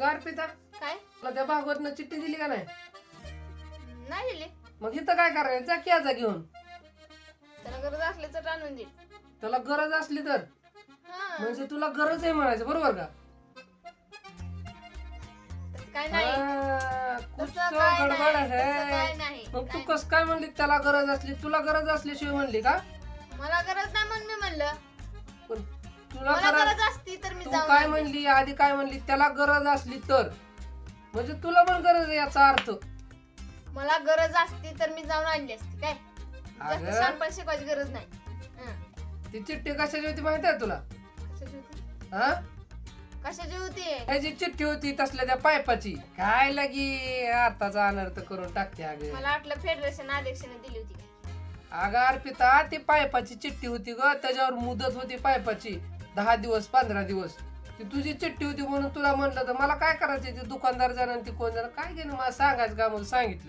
अगं अर्पिता. काय? तुला त्या भागवतनं चिठ्ठी दिली का नाही? नाही दिली. मग इथं काय करायचं? जा की याचा घेऊन. त्याला गरज असली तर आणून देईल त्याला गरज असली तर. हा. म्हणजे तुला गरज आहे म्हणायचं बरोबर का? तसं काय नाही. हा, कुछ तसं तो काय गडबड नाही, तसं काय आहे? नाही. मग तू काय- कस काय म्हणली त्याला गरज असली? तुला गरज असल्याशिवाय म्हणली का? मला गरज नाही म्हणून मी म्हणलं. पण तुला मला गरज तर मी तू जाऊन काय आणते. म्हणली? आधी काय म्हणली? त्याला गरज असली तर. म्हणजे तुला पण गरज आहे याचा अर्थ. मला गरज असती तर मी जाऊन आणली असती काय? जास्त अगं. शहाणपण शिकवायची गरज नाही. हं. ती चिठ्ठी कशाची होती माहिती आहे तुला? कशाची होती? हा? कशाची होती? त्याची चिठ्ठी होती तसल्या त्या पायपाची. काय लगी आताचा अनर्थ करून टाकते अगं. मला वाटलं फेडरेशन अध्यक्षाने दिली होती. काय. अगं अर्पिता ती पायपाची चिठ्ठी होती ग. त्याच्यावर मुदत होती पायपाची. दहा दिवस पंधरा दिवस. ती तुझी चिठ्ठी होती म्हणून तुला म्हणलं तर मला काय करायचं ते दुकानदार जाणार ती कोण जाणार काय घेणं? मला सांगायचं का? म्हणून सांगितलं.